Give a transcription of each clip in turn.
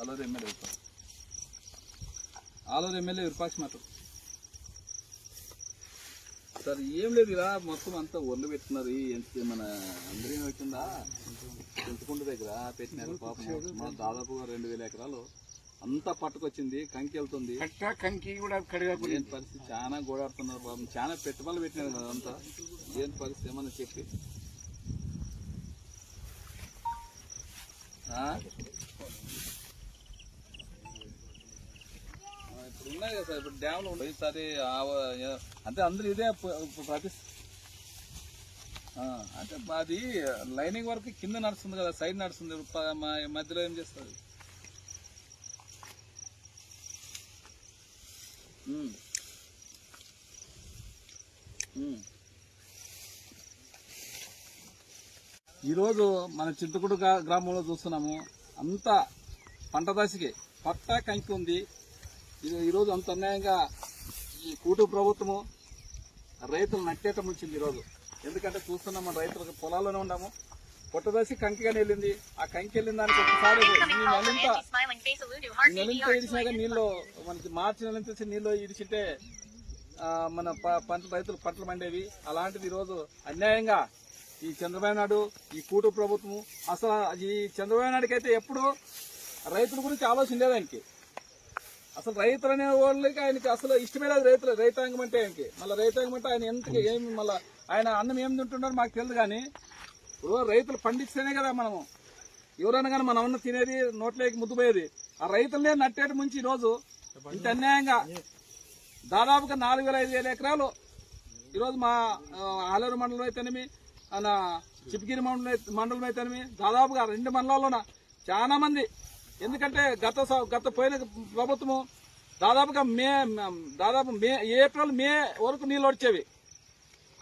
Aluru MLA Virupaksha Aluru MLA Virupaksha మాట sir ఏం లేదు ఇలా మొత్తం అంతా ఒళ్ళు పెట్టుకున్నారు. ఈ ఎంత మన అందరి కింద చింతకుంట దగ్గర పెట్టినారు పాపం. మన దాదాపుగా రెండు వేల ఎకరాలు అంతా పట్టుకొచ్చింది కంకి వెళ్తుంది. కంకి కూడా కడిగా పరిస్థితి? చాలా గోడాడుతున్నారు పాపం. చాలా పెట్టుబడులు పెట్టినారు కదా అంతా. ఏం పరిస్థితి? ఏమన్నా చెప్పి. ఆ? ఇప్పుడు ఉన్నాయి కదా సార్ ఇప్పుడు డ్యామ్లు ఉన్నాయి. సరే అంటే అందరూ ఇదే ప్రతి అంటే అది లైనింగ్ వరకు కింద నడుస్తుంది కదా సైడ్ నడుస్తుంది. ఇప్పుడు మధ్యలో ఏం చేస్తుంది ఈరోజు మన చింతకుడు గ్రామంలో చూస్తున్నాము అంత పంట దశకి పట్ట కంకి ఉంది. ఈరోజు అంత అన్యాయంగా ఈ కూటు ప్రభుత్వము రైతులు నట్టేట ముంచింది ఈరోజు. ఎందుకంటే చూస్తున్నాం మన రైతులకు పొలాల్లోనే ఉన్నాము. పొట్టదసి దశ కంకిగానే వెళ్ళింది. ఆ కంకి వెళ్ళిన దానికి ఒకసారి ఈ నెలంతా ఇడిచినాక నీళ్ళు మనకి మార్చి నెలంత నీళ్ళు ఇడిచింటే మన పంట రైతులు పంటలు పండేవి అలాంటిది ఈరోజు అన్యాయంగా ఈ చంద్రబాబు నాయుడు ఈ కూటు ప్రభుత్వము అసలు ఈ చంద్రబాబు నాయుడుకి అయితే ఎప్పుడు రైతుల గురించి ఆలోచన లేదు అసలు రైతులు అనే వాళ్ళకి ఆయనకి అసలు ఇష్టమే లేదు రైతులు. రైతాంగం అంటే ఆయనకి. మళ్ళీ రైతాంగం అంటే ఆయన ఎంత ఏమి మళ్ళీ ఆయన అన్నం ఏం తింటున్నారో మాకు తెలియదు కానీ ఇప్పుడు రైతులు పండిస్తేనే కదా మనము. ఎవరైనా కానీ మనం అన్న తినేది నోట్లోకి ముద్దుపోయేది. ఆ రైతులనే నట్టేటి ముంచి ఈరోజు ఇంత అన్యాయంగా దాదాపుగా నాలుగు వేల ఐదు వేల ఎకరాలు ఈరోజు మా ఆలేరు మండలం అయితేనేమి ఆయన చిప్గిరి మండలం అయితే- మండలం అయితేనేమి దాదాపుగా రెండు మండలాల్లోన చాలా మంది ఎందుకంటే గత స- గత పోయిన ప్రభుత్వము దాదాపుగా మే దాదాపు మే ఏప్రిల్ మే వరకు నీళ్ళు వచ్చేవి.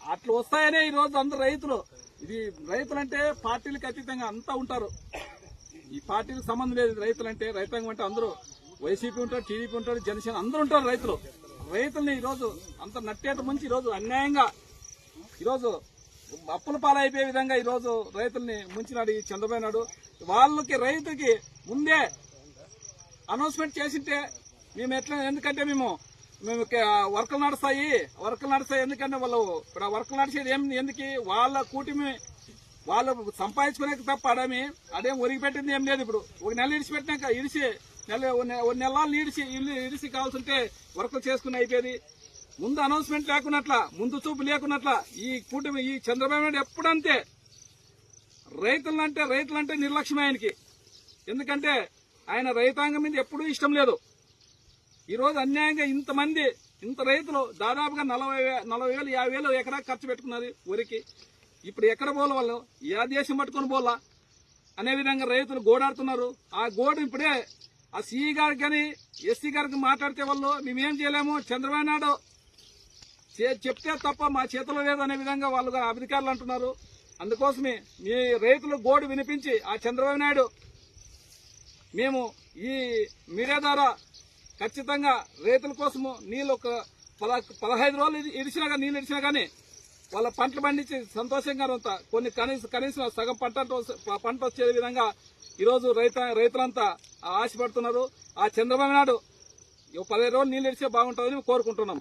అట్లా వస్తాయనే ఈరోజు అందరు రైతులు. ఇది రైతులంటే పార్టీలకు అతీతంగా అంతా ఉంటారు. ఈ పార్టీలకు సంబంధం లేదు రైతులంటే. రైతాంగం అంటే అందరూ వైసీపీ ఉంటారు టీడీపీ ఉంటారు జనసేన అందరూ ఉంటారు రైతులు. రైతుల్ని ఈరోజు అంత నట్టేట ముంచి ఈరోజు అన్యాయంగా ఈరోజు అప్పుల పాలైపోయే విధంగా ఈరోజు రైతుల్ని ముంచినాడు ఈ చంద్రబాబు నాయుడు వాళ్ళకి రైతుకి ముందే అనౌన్స్మెంట్ చేసింటే మేము ఎట్లా ఎందుకంటే మేము మేము క- వర్కులు నడుస్తాయి వర్కులు నడుస్తాయి ఎందుకంటే వాళ్ళు ఇప్పుడు వర్కులు నడిచేది ఏం ఎందుకు? వాళ్ళ కూటమి వాళ్ళు సంపాదించుకునే తప్ప అడమి అదేం ఒరిగిపెట్టింది ఏం లేదు ఇప్పుడు. ఒక నెల ఇడిచిపెట్టినాక ఇడిచి నెల ఒక నెలలు ఇడిచి ఇల్లు ఇడిచి కావాల్సి ఉంటే వర్కులు చేసుకుని అయిపోయేది. ముందు అనౌన్స్మెంట్ లేకున్నట్ల ముందు చూపు లేకున్నట్ల ఈ కూటమి ఈ చంద్రబాబు నాయుడు ఎప్పుడంతే రైతులంటే రైతులంటే నిర్లక్ష్యం ఆయనకి. ఎందుకంటే ఆయన రైతాంగం మీద ఎప్పుడూ ఇష్టం లేదు. ఈరోజు అన్యాయంగా ఇంతమంది ఇంత రైతులు దాదాపుగా నలభై నలభై వేలు యాభై వేలు ఎకరా ఖర్చు పెట్టుకున్నారు వరికి. ఇప్పుడు ఎక్కడ పోల వాళ్ళు? ఏ దేశం పట్టుకొని పోలా అనే విధంగా రైతులు గోడాడుతున్నారు. ఆ గోడు ఇప్పుడే ఆ సిఈ గారికి కానీ ఎస్సీ గారికి మాట్లాడితే వాళ్ళు మేమేం చేయలేము చంద్రబాబు నాయుడు చెప్తే తప్ప మా చేతిలో లేదనే విధంగా వాళ్ళు అధికారులు అంటున్నారు. అందుకోసమే మీ రైతులు గోడు వినిపించి ఆ చంద్రబాబు నాయుడు మేము ఈ మీడియా ద్వారా ఖచ్చితంగా రైతుల కోసము నీళ్ళు ఒక పదహైదు రోజులు ఇడిచినా కానీ నీళ్ళు ఇడిచినా కానీ వాళ్ళ పంటలు పండించి సంతోషంగా ఉంటా. కొన్ని కనీసం కనీసం సగం పంట అంటూ- పంట వచ్చే విధంగా ఈరోజు రైత రైతులంతా ఆశపడుతున్నారు. ఆ చంద్రబాబు నాయుడు పదిహేను రోజులు నీళ్ళు ఇడిచే బాగుంటుందని కోరుకుంటున్నాం